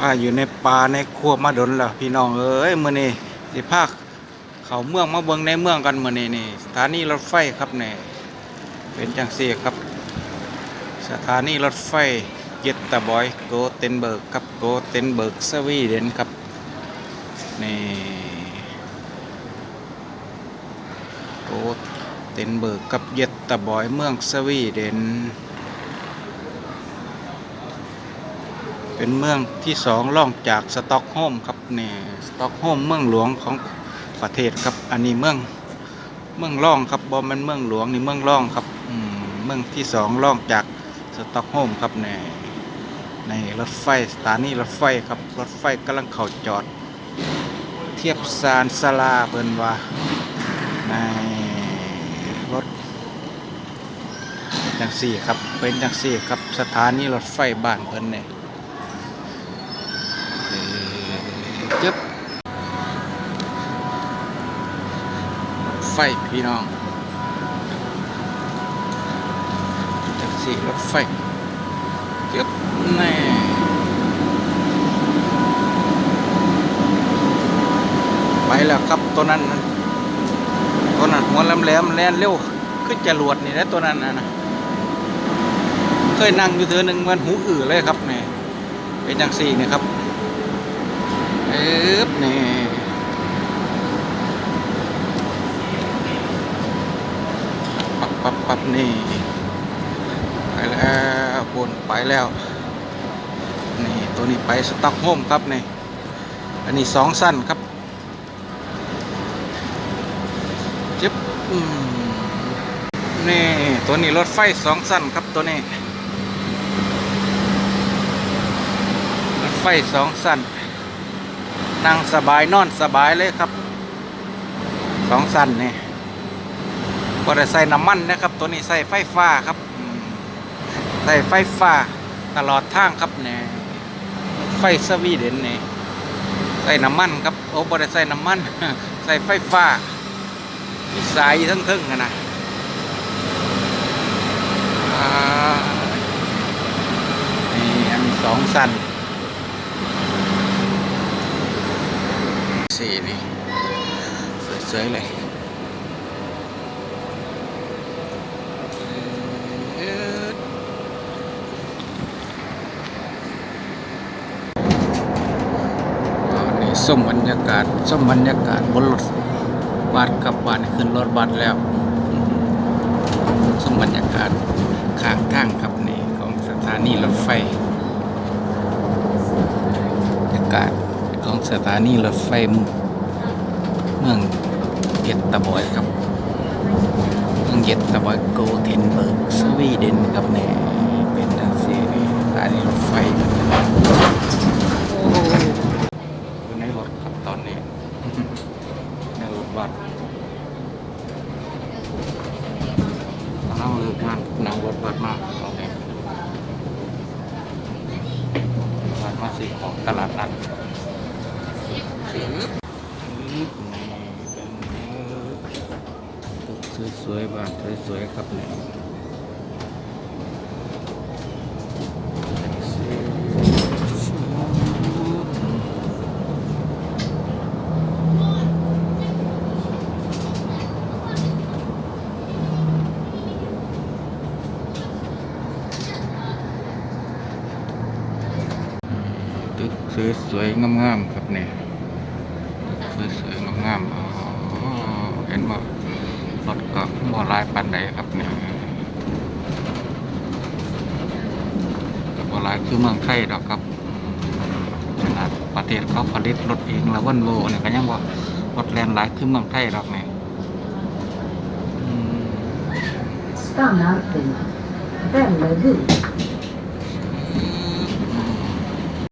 อ่าอยู่ในป่าในครัวมาดนแล้วพี่น้องเอ้ยมื้อนี้สิพาเขาเมืองมาเบิงในเมืองกันมื้อนี้นี่สถานีรถไฟครับนี่เป็นจังซี่ครับ สถานีรถไฟเยตตาบอยโกเทนเบิร์กครับโกเทนเบิร์กสวีเดนครับนี่โกเทนเบิร์กกับเยตตาบอยเมืองสวีเดน เป็นเมืองที่สองล่องจากสต็อกโฮมครับนี่สต็อกโฮมเมืองหลวงของประเทศครับ อันนี้เมืองเมืองล่องครับบอมันเมืองหลวงนี่เมืองล่องครับอืเมืองที่สองล่องจากสต็อกโฮมครับในในรถไฟสถานีรถไฟครับรถไฟกำลังเข้าจอด เทียบซานสลาเพิ่นว่าในรถจังสี่ครับเป็นจังสี่ครับสถานีรถไฟบ้านเพิ่นเนี่ย จึ๊บไฟพี่น้องแท็กซี่รถไฟจึ๊บแน่ไปแล้วครับตัวนั้นตัวนั้นหัวแหลมๆแล่นเร็วขึ้นจรวดนี่นะตัวนั้นนะนะเคยนั่งอยู่เถือหนึ่งมันหูอื้อเลยครับนี่เป็นจังสี่นี่ครับ เอ๊บนี่ปับปับปับนี่ ไปแล้วบนไปแล้ว นี่ตัวนี้ไปสต็อกโฮมครับนี่ อันนี้สองสั้นครับจึ๊บนี่ตัวนี้รถไฟสองสั้นครับตัวนี้ รถไฟสองสั้น นั่งสบายนอนสบายเลยครับสองสันนี่ก็ได้ใส่น้ำมันนะครับ ตัวนี้ใส่ไฟฟ้าครับใส่ไฟฟ้าตลอดทางครับเนี่ยไฟสวีเดนนี่ใส่น้ำมันครับโอ้บ่ได้ใส่น้ำมัน ใส่ไฟฟ้ามีสายทั้งๆกันนะนี่อันสองสัน สีนี่ สวยๆเลยนี่ส้มบรรยากาศส้มบรรยากาศบนรถบัสกลับบ้านขึ้นรถบัสแล้วส้มบรรยากาศข้างทางครับนี่ของสถานีรถไฟ บรรยากาศของส ถานีรถไฟเมืองเยตตาบอยครับ เมืองเยตตาบอยโกเทนเบิร์กสวีเดนครับเนี่ยเป็นทางซีนี่สถานีรถไฟโอ้โหอยู่ในรถครับตอนนี้ในรถบัสนั่งเลือกงานนั่งรถบัสมาโอเคบัสมาซื้อของตลาดนัด ตึกสวยๆบ้านสวยๆครับเนี่ยตึกสวยๆงามๆครับเนี่ย สวยๆงามๆอ๋อเห็นบ่รถก็บ่หลายปานใดครับเนี่ยก็บ่หลายคือเมืองไทยดอกครับขนาดประเทศเขาผลิตรถเองแล้ววันโลเนี่ยก็ยังบ่รถแล่นหลายคือเมืองไทยดอกเนี่ยอืม Stanna alltid. Väldigt dyrt.